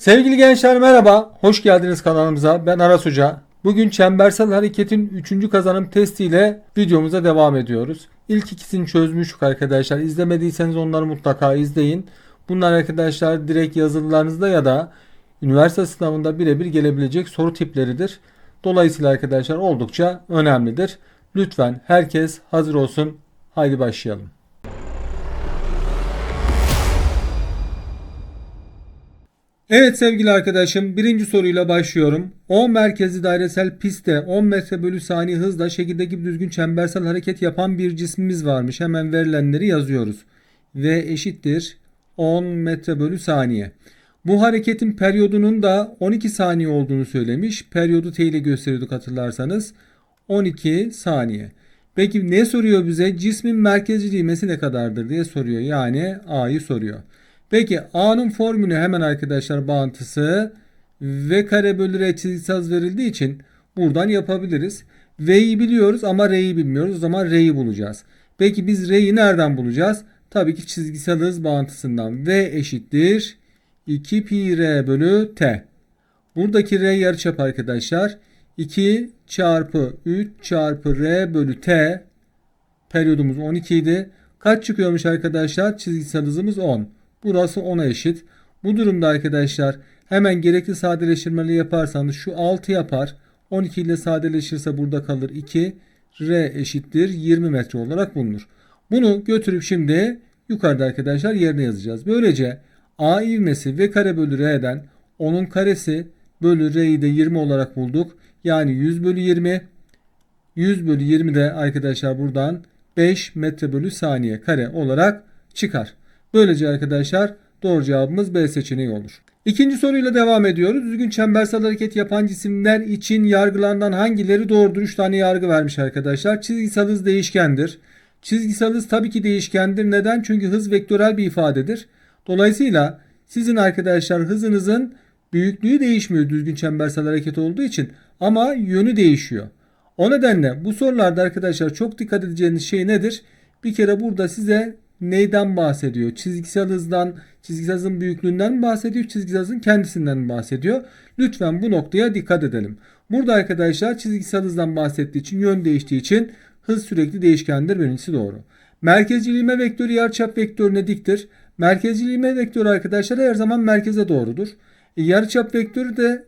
Sevgili gençler merhaba, hoş geldiniz kanalımıza. Ben Aras Hoca. Bugün çembersel hareketin 3. kazanım testiyle videomuza devam ediyoruz. İlk ikisini çözmüştük arkadaşlar. İzlemediyseniz onları mutlaka izleyin. Bunlar arkadaşlar direkt yazılılarınızda ya da üniversite sınavında birebir gelebilecek soru tipleridir. Dolayısıyla arkadaşlar oldukça önemlidir. Lütfen herkes hazır olsun. Haydi başlayalım. Evet sevgili arkadaşım birinci soruyla başlıyorum. O merkezi dairesel pistte 10 metre bölü saniye hızla şekildeki düzgün çembersel hareket yapan bir cismimiz varmış. Hemen verilenleri yazıyoruz. V eşittir 10 metre bölü saniye. Bu hareketin periyodunun da 12 saniye olduğunu söylemiş. Periyodu T ile gösteriyorduk hatırlarsanız. 12 saniye. Peki ne soruyor bize? Cismin merkezcil ivmesi ne kadardır diye soruyor. Yani A'yı soruyor. Peki A'nın formülü hemen arkadaşlar bağıntısı V kare bölü R çizgisi verildiği için buradan yapabiliriz. V'yi biliyoruz ama R'yi bilmiyoruz. O zaman R'yi bulacağız. Peki biz R'yi nereden bulacağız? Tabii ki çizgisel hız bağıntısından. V eşittir 2 pi R bölü T. Buradaki R yarıçap arkadaşlar. 2 çarpı 3 çarpı R bölü T. Periyodumuz 12 idi. Kaç çıkıyormuş arkadaşlar? Çizgisel hızımız 10. Burası 10'a eşit. Bu durumda arkadaşlar hemen gerekli sadeleştirmeleri yaparsanız şu 6 yapar. 12 ile sadeleşirse burada kalır 2. R eşittir 20 metre olarak bulunur. Bunu götürüp şimdi yukarıda arkadaşlar yerine yazacağız. Böylece A ivmesi V kare bölü R'den 10'un karesi bölü R'yi de 20 olarak bulduk. Yani 100 bölü 20. 100 bölü 20 de arkadaşlar buradan 5 metre bölü saniye kare olarak çıkar. Böylece arkadaşlar doğru cevabımız B seçeneği olur. İkinci soruyla devam ediyoruz. Düzgün çembersel hareket yapan cisimler için yargılarından hangileri doğrudur? 3 tane yargı vermiş arkadaşlar. Çizgisel hız değişkendir. Çizgisel hız tabii ki değişkendir. Neden? Çünkü hız vektörel bir ifadedir. Dolayısıyla sizin arkadaşlar hızınızın büyüklüğü değişmiyor düzgün çembersel hareket olduğu için ama yönü değişiyor. O nedenle bu sorularda arkadaşlar çok dikkat edeceğiniz şey nedir? Bir kere burada size neyden bahsediyor? Çizgisel hızdan, çizgisel hızın büyüklüğünden mi bahsediyor? Çizgisel hızın kendisinden mi bahsediyor? Lütfen bu noktaya dikkat edelim. Burada arkadaşlar çizgisel hızdan bahsettiği için, yön değiştiği için hız sürekli değişkendir. Birincisi doğru. Merkezciliğime vektörü yarıçap vektörüne diktir. Merkezciliğime vektörü arkadaşlar her zaman merkeze doğrudur. E, yarıçap vektörü de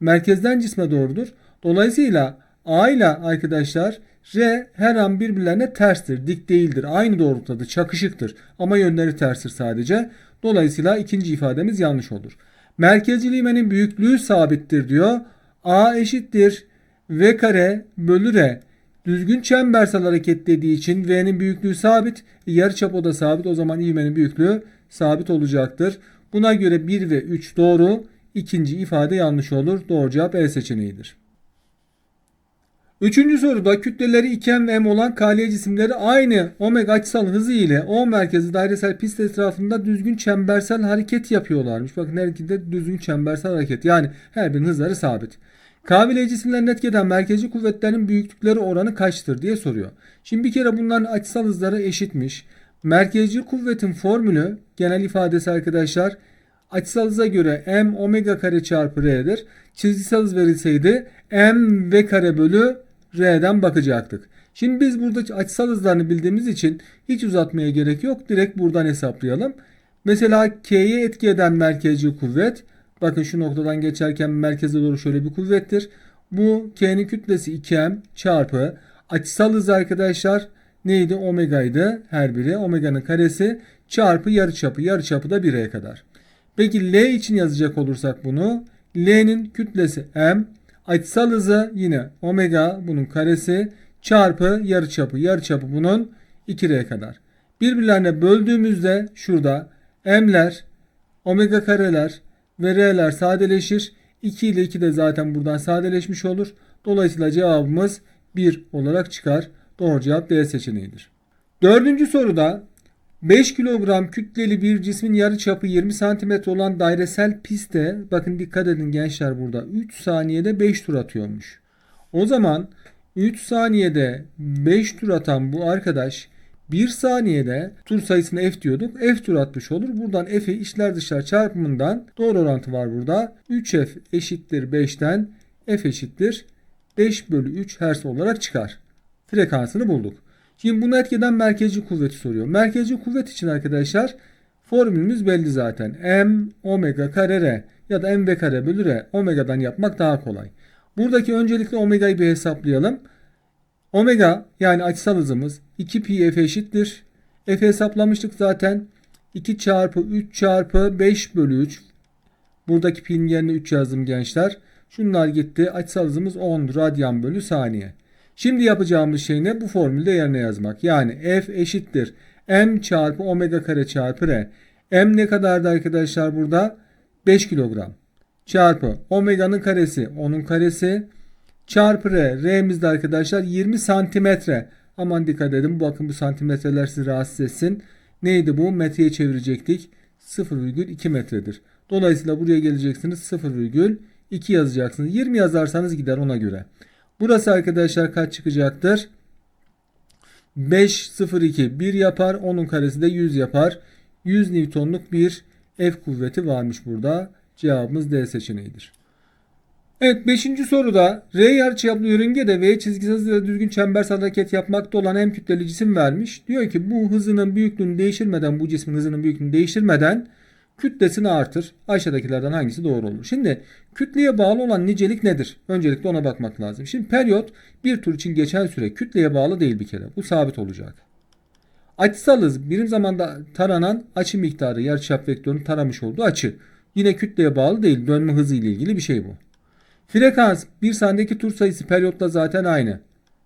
merkezden cisme doğrudur. Dolayısıyla A ile arkadaşlar R her an birbirlerine terstir, dik değildir. Aynı doğrultuda çakışıktır ama yönleri terstir sadece. Dolayısıyla ikinci ifademiz yanlış olur. Merkezcil ivmenin büyüklüğü sabittir diyor. A eşittir V kare bölü R. Düzgün çembersel hareket dediği için V'nin büyüklüğü sabit. Yarıçap o da sabit. O zaman ivmenin büyüklüğü sabit olacaktır. Buna göre 1 ve 3 doğru. İkinci ifade yanlış olur. Doğru cevap E seçeneğidir. Üçüncü soruda kütleleri 2m ve m olan kaliye cisimleri aynı omega açısal hızı ile O merkezi dairesel pist etrafında düzgün çembersel hareket yapıyorlarmış. Bakın her iki de düzgün çembersel hareket. Yani her birinin hızları sabit. Kavile cisimlerin etkeden merkezi kuvvetlerin büyüklükleri oranı kaçtır diye soruyor. Şimdi bir kere bunların açısal hızları eşitmiş. Merkezci kuvvetin formülü genel ifadesi arkadaşlar açısal hıza göre m omega kare çarpı r'dir. Çizgisel hız verilseydi m v kare bölü R'den bakacaktık. Şimdi biz burada açısal hızlarını bildiğimiz için hiç uzatmaya gerek yok. Direkt buradan hesaplayalım. Mesela K'ye etki eden merkezci kuvvet. Bakın şu noktadan geçerken merkeze doğru şöyle bir kuvvettir. Bu K'nin kütlesi 2M çarpı açısal hız arkadaşlar neydi? Omega'ydı her biri. Omega'nın karesi çarpı yarıçapı. Yarıçapı da 1'e kadar. Peki L için yazacak olursak bunu. L'nin kütlesi M Açısal hızı yine omega bunun karesi çarpı yarıçapı. Yarıçapı bunun 2R kadar. Birbirlerine böldüğümüzde şurada m'ler, omega kareler ve r'ler sadeleşir. 2 ile 2 de zaten buradan sadeleşmiş olur. Dolayısıyla cevabımız 1 olarak çıkar. Doğru cevap D seçeneğidir. Dördüncü soruda 5 kilogram kütleli bir cismin yarı çapı 20 santimetre olan dairesel pistte bakın dikkat edin gençler burada 3 saniyede 5 tur atıyormuş. O zaman 3 saniyede 5 tur atan bu arkadaş 1 saniyede tur sayısına f diyorduk. F tur atmış olur. Buradan f'i içler dışlar çarpımından doğru orantı var burada. 3f eşittir 5'ten f eşittir 5 bölü 3 Hz olarak çıkar. Frekansını bulduk. Şimdi bunu etkeden merkezci kuvveti soruyor. Merkezci kuvvet için arkadaşlar formülümüz belli zaten. M omega kare r ya da m v kare bölü r omega'dan yapmak daha kolay. Buradaki öncelikle omega'yı bir hesaplayalım. Omega yani açısal hızımız 2 pi f eşittir. F hesaplamıştık zaten. 2 çarpı 3 çarpı 5 bölü 3. Buradaki pi'nin yerine 3 yazdım gençler. Şunlar gitti. Açısal hızımız 10 radyan bölü saniye. Şimdi yapacağımız şey ne? Bu formülde yerine yazmak. Yani F eşittir. M çarpı omega kare çarpı R. M ne kadardı arkadaşlar burada? 5 kilogram. Çarpı omega'nın karesi. Onun karesi. Çarpı R. R'miz arkadaşlar 20 santimetre. Aman dikkat edin. Bakın bu santimetreler sizi rahatsız etsin. Neydi bu? Metreye çevirecektik. 0,2 metredir. Dolayısıyla buraya geleceksiniz 0,2 yazacaksınız. 20 yazarsanız gider ona göre. Burası arkadaşlar kaç çıkacaktır? 5 0 2 1 yapar. Onun karesi de 100 yapar. 100 Newton'luk bir F kuvveti varmış burada. Cevabımız D seçeneğidir. Evet 5. soruda R yarıçaplı yörüngede V çizgisi hızıyla düzgün çembersel hareket yapmakta olan M kütleli cisim vermiş. Diyor ki bu hızının büyüklüğünü değiştirmeden bu cismin hızının büyüklüğünü değiştirmeden kütlesini artır. Aşağıdakilerden hangisi doğru olur? Şimdi kütleye bağlı olan nicelik nedir? Öncelikle ona bakmak lazım. Şimdi periyot bir tur için geçen süre kütleye bağlı değil bir kere. Bu sabit olacak. Açısal hız birim zamanda taranan açı miktarı yarıçap vektörünün taramış olduğu açı. Yine kütleye bağlı değil. Dönme hızı ile ilgili bir şey bu. Frekans bir saniyedeki tur sayısı periyotla zaten aynı.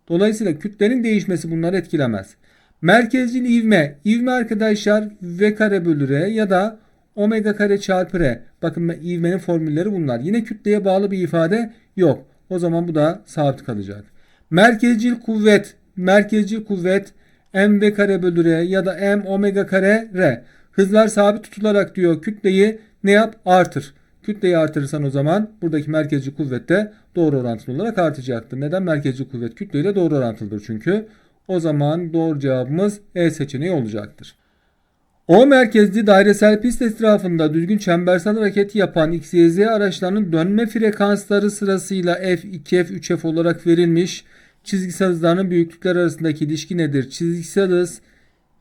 Dolayısıyla kütlenin değişmesi bunları etkilemez. Merkezcil ivme. ivme arkadaşlar v kare bölü r ya da omega kare çarpı r. Bakın ivmenin formülleri bunlar. Yine kütleye bağlı bir ifade yok. O zaman bu da sabit kalacak. Merkezcil kuvvet. Merkezcil kuvvet mv kare bölü r ya da m omega kare r. Hızlar sabit tutularak diyor kütleyi ne yap? Artır. Kütleyi artırırsan o zaman buradaki merkezci kuvvet de doğru orantılı olarak artacaktır. Neden? Merkezci kuvvet kütleyle doğru orantılıdır çünkü. O zaman doğru cevabımız E seçeneği olacaktır. O merkezli dairesel pist etrafında düzgün çembersel hareket yapan XYZ araçlarının dönme frekansları sırasıyla F, 2F, 3F olarak verilmiş. Çizgisel hızlarının büyüklükler arasındaki ilişki nedir? Çizgisel hız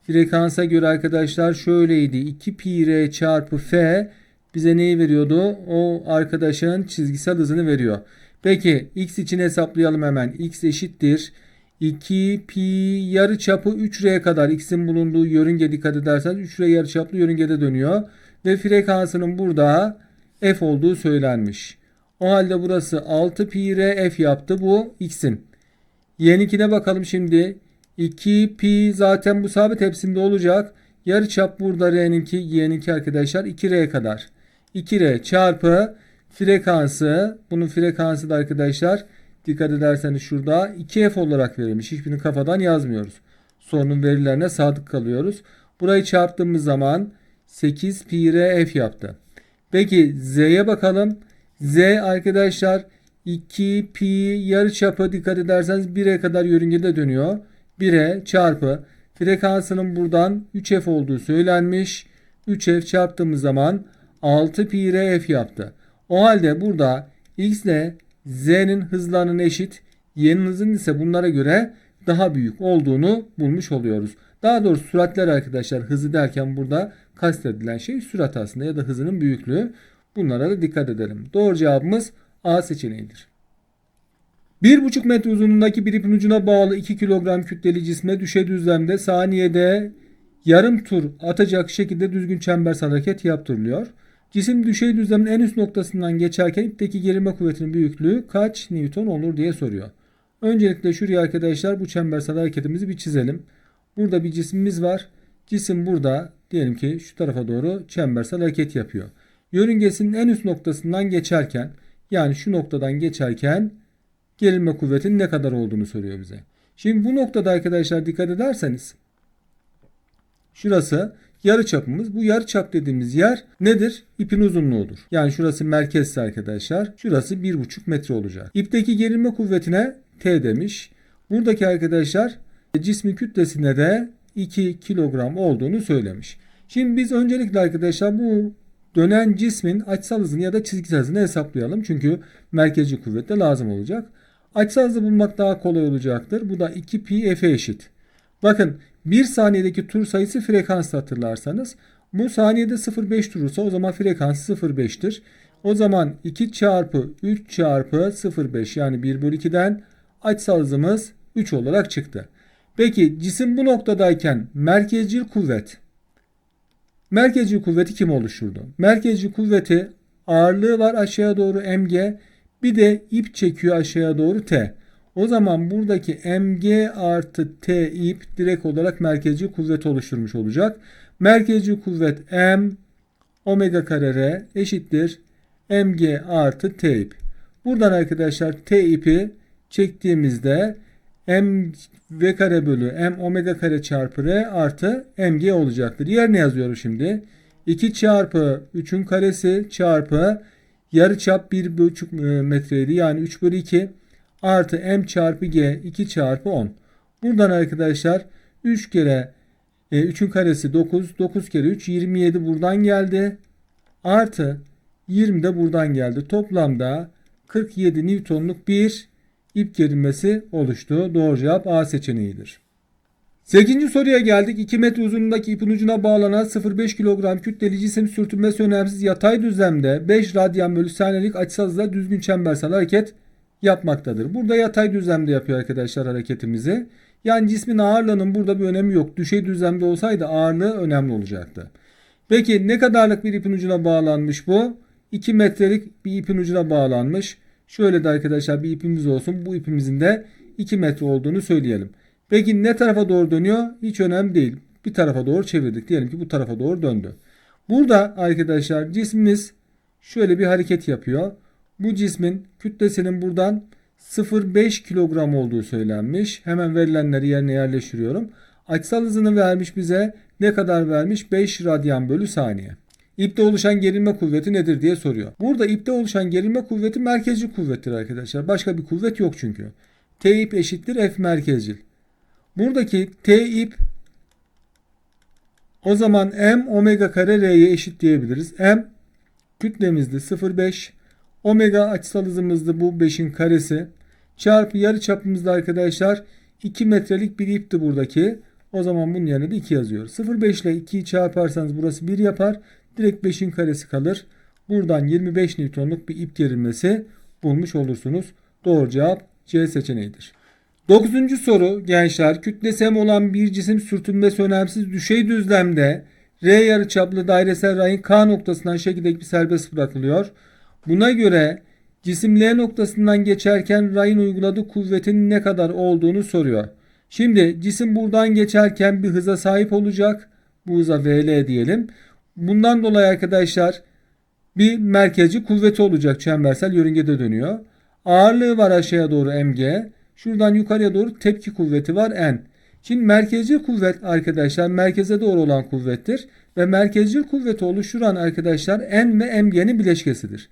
frekansa göre arkadaşlar şöyleydi. 2 pi r çarpı f bize neyi veriyordu? O arkadaşın çizgisel hızını veriyor. Peki x için hesaplayalım hemen. x eşittir. 2 pi yarı çapı 3r kadar x'in bulunduğu yörünge dikkat ederseniz 3r yarı çaplı yörüngede dönüyor. Ve frekansının burada f olduğu söylenmiş. O halde burası 6 pi r f yaptı. Bu x'in. Y'ninkine bakalım şimdi. 2 pi zaten bu sabit hepsinde olacak. Yarı çap burada r'ninki y'ninki arkadaşlar 2r kadar. 2r çarpı frekansı bunun frekansı da arkadaşlar dikkat ederseniz şurada 2f olarak verilmiş. Hiçbirini kafadan yazmıyoruz. Sorunun verilerine sadık kalıyoruz. Burayı çarptığımız zaman 8 pi r f yaptı. Peki z'ye bakalım. z arkadaşlar 2 pi yarı çapı dikkat ederseniz 1'e kadar yörüngede dönüyor. 1'e çarpı frekansının buradan 3f olduğu söylenmiş. 3f çarptığımız zaman 6 pi r f yaptı. O halde burada x ile z'nin hızlarının eşit, y'nin hızının ise bunlara göre daha büyük olduğunu bulmuş oluyoruz. Daha doğrusu süratler arkadaşlar hızı derken burada kastedilen şey sürat aslında ya da hızının büyüklüğü. Bunlara da dikkat edelim. Doğru cevabımız A seçeneğidir. 1,5 metre uzunluğundaki bir ipin ucuna bağlı 2 kilogram kütleli cisme düşey düzlemde saniyede yarım tur atacak şekilde düzgün çembersel hareket yaptırılıyor. Cisim düşey düzlemin en üst noktasından geçerken ipteki gerilme kuvvetinin büyüklüğü kaç Newton olur diye soruyor. Öncelikle şuraya arkadaşlar bu çembersel hareketimizi bir çizelim. Burada bir cismimiz var. Cisim burada diyelim ki şu tarafa doğru çembersel hareket yapıyor. Yörüngesinin en üst noktasından geçerken yani şu noktadan geçerken gerilme kuvvetinin ne kadar olduğunu soruyor bize. Şimdi bu noktada arkadaşlar dikkat ederseniz şurası yarı çapımız. Bu yarı çap dediğimiz yer nedir? İpin uzunluğudur. Yani şurası merkezse arkadaşlar. Şurası 1,5 metre olacak. İpteki gerilme kuvvetine T demiş. Buradaki arkadaşlar cismin kütlesine de 2 kilogram olduğunu söylemiş. Şimdi biz öncelikle arkadaşlar bu dönen cismin açısal hızını ya da çizgisel hızını hesaplayalım. Çünkü merkezci kuvvet de lazım olacak. Açısal hızı bulmak daha kolay olacaktır. Bu da 2 pi f'e eşit. Bakın 1 saniyedeki tur sayısı frekans hatırlarsanız. Bu saniyede 0,5 turursa o zaman frekans 0,5'tir. O zaman 2 çarpı 3 çarpı 0,5 yani 1 bölü 2'den açısal hızımız 3 olarak çıktı. Peki cisim bu noktadayken merkezcil kuvvet merkezcil kuvveti kim oluşturdu? Merkezcil kuvveti ağırlığı var aşağıya doğru mg bir de ip çekiyor aşağıya doğru t. O zaman buradaki mg artı t ip direkt olarak merkezcil kuvvet oluşturmuş olacak. Merkezcil kuvvet m omega kare r eşittir mg artı t ip. Buradan arkadaşlar t ipi çektiğimizde m v kare bölü m omega kare çarpı r artı mg olacaktır. Yerine yazıyorum şimdi. 2 çarpı 3'ün karesi çarpı yarıçap 1,5 metreydi. Yani 3 bölü 2 artı m çarpı g 2 çarpı 10. Buradan arkadaşlar 3 kere e, 3'ün karesi 9. 9 kere 3 27 buradan geldi. Artı 20 de buradan geldi. Toplamda 47 Newton'luk bir ip gerilmesi oluştu. Doğru cevap A seçeneğidir. 8. soruya geldik. 2 metre uzunluğundaki ipin ucuna bağlanan 0,5 kilogram kütleli cisim sürtünmesi önemsiz yatay düzlemde 5 radyan bölü saniyelik açısal hızla düzgün çembersel hareket yapmaktadır. Burada yatay düzlemde yapıyor arkadaşlar hareketimizi. Yani cismin ağırlığının burada bir önemi yok. Düşey düzlemde olsaydı ağırlığı önemli olacaktı. Peki ne kadarlık bir ipin ucuna bağlanmış bu? 2 metrelik bir ipin ucuna bağlanmış. Şöyle de arkadaşlar bir ipimiz olsun. Bu ipimizin de 2 metre olduğunu söyleyelim. Peki ne tarafa doğru dönüyor? Hiç önemli değil. Bir tarafa doğru çevirdik. Diyelim ki bu tarafa doğru döndü. Burada arkadaşlar cismimiz şöyle bir hareket yapıyor. Bu cismin kütlesinin buradan 0,5 kilogram olduğu söylenmiş. Hemen verilenleri yerine yerleştiriyorum. Açısal hızını vermiş bize. Ne kadar vermiş? 5 radyan bölü saniye. İpte oluşan gerilme kuvveti nedir diye soruyor. Burada ipte oluşan gerilme kuvveti merkezci kuvvettir arkadaşlar. Başka bir kuvvet yok çünkü. T ip eşittir F merkezcil. Buradaki T ip o zaman M omega kare R'ye eşit diyebiliriz. M kütlemizde 0,5 omega açısal hızımızda bu 5'in karesi çarpı yarı çapımızda arkadaşlar 2 metrelik bir ipti buradaki. O zaman bunun yerine de 2 yazıyoruz. 0,5 ile 2'yi çarparsanız burası 1 yapar. Direkt 5'in karesi kalır. Buradan 25 Newton'luk bir ip gerilmesi bulmuş olursunuz. Doğru cevap C seçeneğidir. Dokuzuncu soru gençler kütlesi m olan bir cisim sürtünmesi önemsiz düşey düzlemde R yarıçaplı dairesel rayın K noktasından şekildeki bir serbest bırakılıyor. Buna göre cisim L noktasından geçerken rayın uyguladığı kuvvetin ne kadar olduğunu soruyor. Şimdi cisim buradan geçerken bir hıza sahip olacak. Bu hıza VL diyelim. Bundan dolayı arkadaşlar bir merkezci kuvveti olacak çembersel yörüngede dönüyor. Ağırlığı var aşağıya doğru mg. Şuradan yukarıya doğru tepki kuvveti var n. Şimdi merkezci kuvvet arkadaşlar merkeze doğru olan kuvvettir. Ve merkezci kuvveti oluşturan arkadaşlar n ve mg'nin bileşkesidir.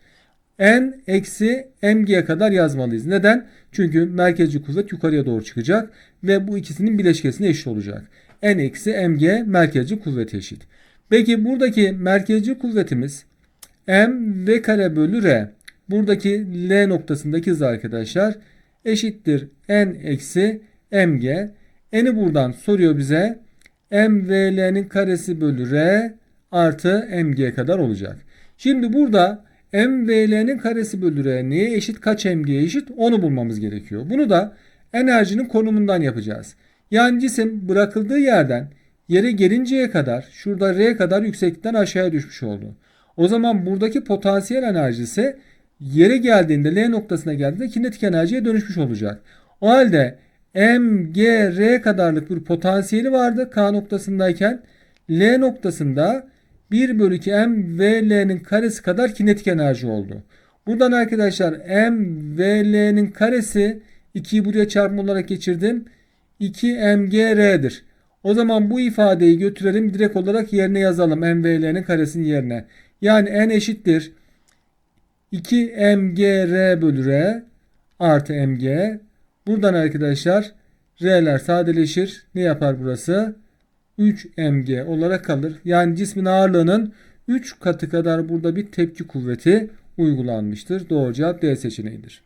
N eksi mg'ye kadar yazmalıyız. Neden? Çünkü merkezci kuvvet yukarıya doğru çıkacak. Ve bu ikisinin bileşkesine eşit olacak. n eksi mg merkezci kuvvet eşit. Peki buradaki merkezci kuvvetimiz m v kare bölü r. Buradaki L noktasındaki hız arkadaşlar eşittir n eksi mg. N'i buradan soruyor bize. m v l'nin karesi bölü r artı mg kadar olacak. Şimdi burada m v l'nin karesi bölü r neye eşit kaç mg'ye eşit onu bulmamız gerekiyor. Bunu da enerjinin konumundan yapacağız. Yani cisim bırakıldığı yerden yere gelinceye kadar şurada r kadar yükseklikten aşağıya düşmüş oldu. O zaman buradaki potansiyel enerjisi yere geldiğinde L noktasına geldiğinde kinetik enerjiye dönüşmüş olacak. O halde M, G, R kadarlık bir potansiyeli vardı K noktasındayken. L noktasında 1 bölü 2 M V L'nin karesi kadar kinetik enerji oldu. Buradan arkadaşlar M V L'nin karesi 2'yi buraya çarpma olarak geçirdim. 2 M G R'dir. O zaman bu ifadeyi götürelim direkt olarak yerine yazalım M V L'nin karesinin yerine. Yani N eşittir 2 mgr bölü r artı mg. Buradan arkadaşlar r'ler sadeleşir. Ne yapar burası? 3 mg olarak kalır. Yani cismin ağırlığının 3 katı kadar burada bir tepki kuvveti uygulanmıştır. Doğru cevap D seçeneğidir.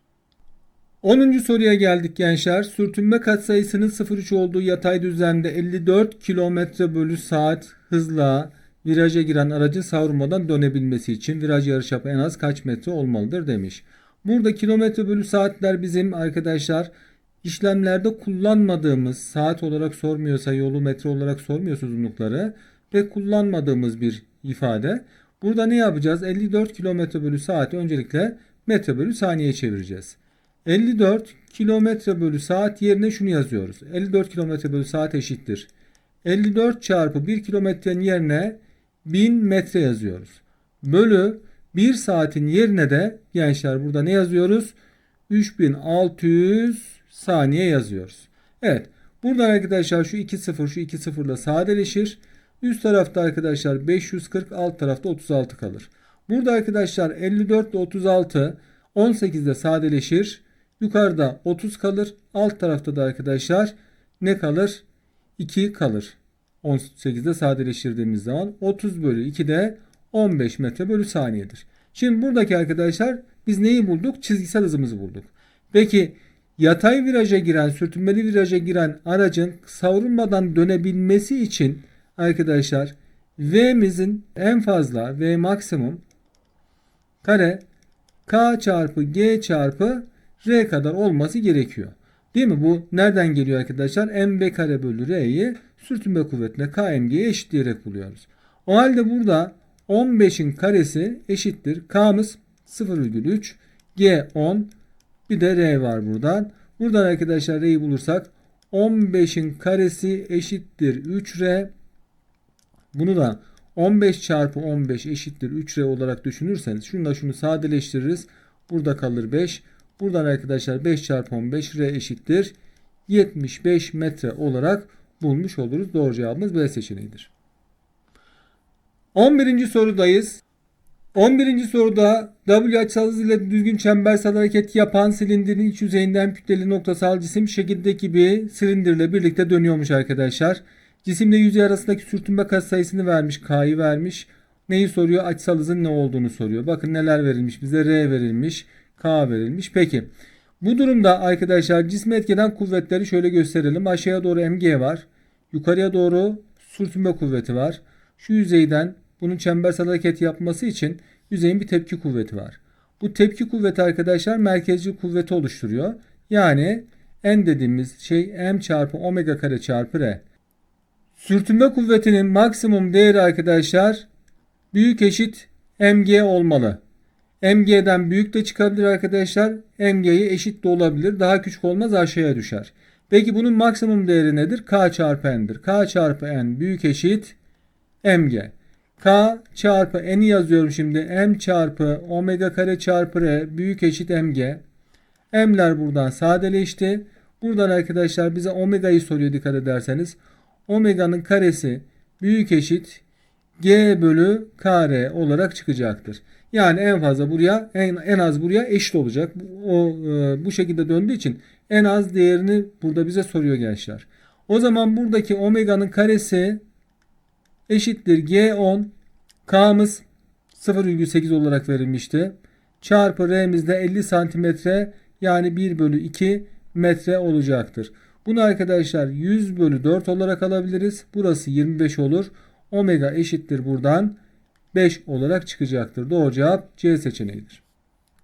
10. soruya geldik gençler. Sürtünme katsayısının 0,3 olduğu yatay düzlemde 54 km bölü saat hızla viraja giren aracın savrulmadan dönebilmesi için viraj yarıçapı en az kaç metre olmalıdır demiş. Burada kilometre bölü saatler bizim arkadaşlar işlemlerde kullanmadığımız saat olarak sormuyorsa yolu metre olarak sormuyorsa uzunlukları ve kullanmadığımız bir ifade. Burada ne yapacağız? 54 km bölü saati öncelikle metre bölü saniye çevireceğiz. 54 kilometre bölü saat yerine şunu yazıyoruz. 54 kilometre bölü saat eşittir. 54 çarpı 1 kilometrenin yerine 1000 metre yazıyoruz. Bölü 1 saatin yerine de gençler burada ne yazıyoruz? 3600 saniye yazıyoruz. Evet. Buradan arkadaşlar şu 2 sıfır şu 2 sıfırla sadeleşir. Üst tarafta arkadaşlar 540 alt tarafta 36 kalır. Burada arkadaşlar 54 ile 36 18'de sadeleşir. Yukarıda 30 kalır. Alt tarafta da arkadaşlar ne kalır? 2 kalır. 18'de sadeleştirdiğimiz zaman 30 bölü 2 de 15 metre bölü saniyedir. Şimdi buradaki arkadaşlar biz neyi bulduk? Çizgisel hızımızı bulduk. Peki yatay viraja giren, sürtünmeli viraja giren aracın savrulmadan dönebilmesi için arkadaşlar V'mizin en fazla V maksimum kare K çarpı G çarpı R kadar olması gerekiyor. Değil mi? Bu nereden geliyor arkadaşlar? MB kare bölü R'yi sürtünme kuvvetine KMG'ye eşitleyerek buluyoruz. O halde burada 15'in karesi eşittir. K'mız 0,3 G 10 bir de R var buradan. Buradan arkadaşlar R'yi bulursak 15'in karesi eşittir 3R. Bunu da 15 çarpı 15 eşittir 3R olarak düşünürseniz şunu da şunu sadeleştiririz. Burada kalır 5. Buradan arkadaşlar 5 çarpı 15 R eşittir 75 metre olarak bulmuş oluruz. Doğru cevabımız B seçeneğidir. 11. sorudayız. 11. soruda W açısal ile düzgün çembersel hareket yapan silindirin iç yüzeyinden kütleli noktasal cisim şekildeki bir silindirle birlikte dönüyormuş arkadaşlar. Cisimle yüzey arasındaki sürtünme katsayısını vermiş. K'yı vermiş. Neyi soruyor? Açısal hızın ne olduğunu soruyor. Bakın neler verilmiş bize. R verilmiş. K verilmiş. Peki. Bu durumda arkadaşlar cisme etkeden kuvvetleri şöyle gösterelim. Aşağıya doğru mg var. Yukarıya doğru sürtünme kuvveti var. Şu yüzeyden bunun çembersel hareket yapması için yüzeyin bir tepki kuvveti var. Bu tepki kuvveti arkadaşlar merkezci kuvveti oluşturuyor. Yani n dediğimiz şey m çarpı omega kare çarpı r. Sürtünme kuvvetinin maksimum değeri arkadaşlar büyük eşit mg olmalı. mg'den büyük de çıkabilir arkadaşlar. mg'ye eşit de olabilir. Daha küçük olmaz aşağıya düşer. Peki bunun maksimum değeri nedir? k çarpı n'dir. k çarpı n büyük eşit mg. K çarpı n'i yazıyorum şimdi. M çarpı omega kare çarpı r büyük eşit mg. M'ler buradan sadeleşti. Buradan arkadaşlar bize omega'yı soruyor dikkat ederseniz. Omega'nın karesi büyük eşit g bölü kare olarak çıkacaktır. Yani en fazla buraya en, en az buraya eşit olacak. O e, bu şekilde döndüğü için en az değerini burada bize soruyor gençler. O zaman buradaki omega'nın karesi eşittir G10 K'mız 0,8 olarak verilmişti. Çarpı R'miz de 50 santimetre yani 1 bölü 2 metre olacaktır. Bunu arkadaşlar 100 bölü 4 olarak alabiliriz. Burası 25 olur. Omega eşittir buradan 5 olarak çıkacaktır. Doğru cevap C seçeneğidir.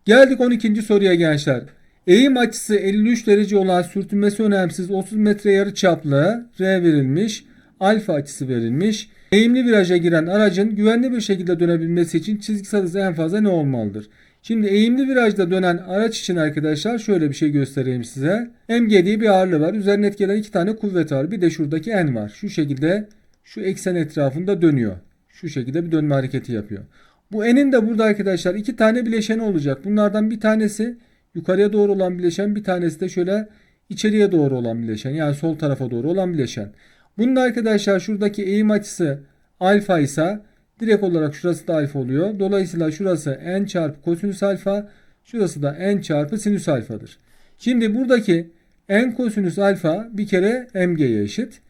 Geldik 12. soruya gençler. Eğim açısı 53 derece olan sürtünmesi önemsiz 30 metre yarı çaplı R verilmiş. Alfa açısı verilmiş. Eğimli viraja giren aracın güvenli bir şekilde dönebilmesi için çizgisel hızı en fazla ne olmalıdır? Şimdi eğimli virajda dönen araç için arkadaşlar şöyle bir şey göstereyim size. MG diye bir ağırlığı var. Üzerine etkilen iki tane kuvvet var. Bir de şuradaki N var. Şu şekilde şu eksen etrafında dönüyor. Şu şekilde bir dönme hareketi yapıyor. Bu N'in de burada arkadaşlar iki tane bileşeni olacak. Bunlardan bir tanesi yukarıya doğru olan bileşen bir tanesi de şöyle içeriye doğru olan bileşen. Yani sol tarafa doğru olan bileşen. Bunun arkadaşlar şuradaki eğim açısı alfa ise direkt olarak şurası da alfa oluyor. Dolayısıyla şurası n çarpı kosinüs alfa. Şurası da n çarpı sinüs alfadır. Şimdi buradaki n kosinüs alfa bir kere mg'ye eşit.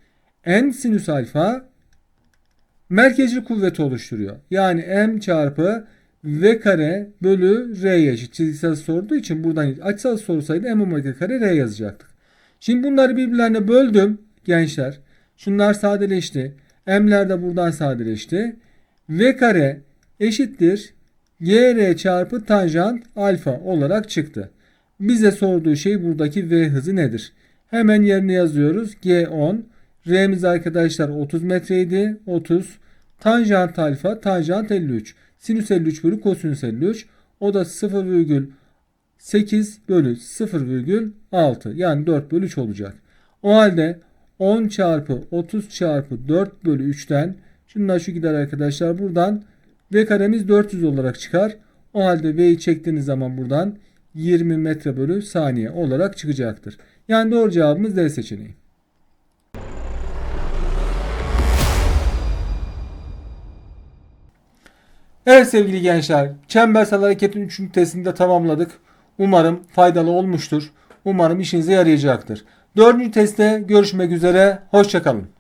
n sinüs alfa merkezci kuvveti oluşturuyor. Yani m çarpı v kare bölü r'ye eşit. Çizgisel sorduğu için buradan açısal sorsaydı m omega kare r yazacaktık. Şimdi bunları birbirlerine böldüm gençler. Şunlar sadeleşti. M'ler de buradan sadeleşti. V kare eşittir gr çarpı tanjant alfa olarak çıktı. Bize sorduğu şey buradaki v hızı nedir? Hemen yerine yazıyoruz. G10. R'miz arkadaşlar 30 metreydi. 30. Tanjant alfa tanjant 53. Sinüs 53 bölü kosinüs 53. O da 0,8 bölü 0,6 yani 4 bölü 3 olacak. O halde 10 çarpı 30 çarpı 4 bölü 3'ten şunlar şu gider arkadaşlar buradan V karemiz 400 olarak çıkar. O halde V'yi çektiğiniz zaman buradan 20 metre bölü saniye olarak çıkacaktır. Yani doğru cevabımız D seçeneği. Evet sevgili gençler, çembersel hareketin 3. testini de tamamladık. Umarım faydalı olmuştur. Umarım işinize yarayacaktır. 4. testte görüşmek üzere, hoşçakalın.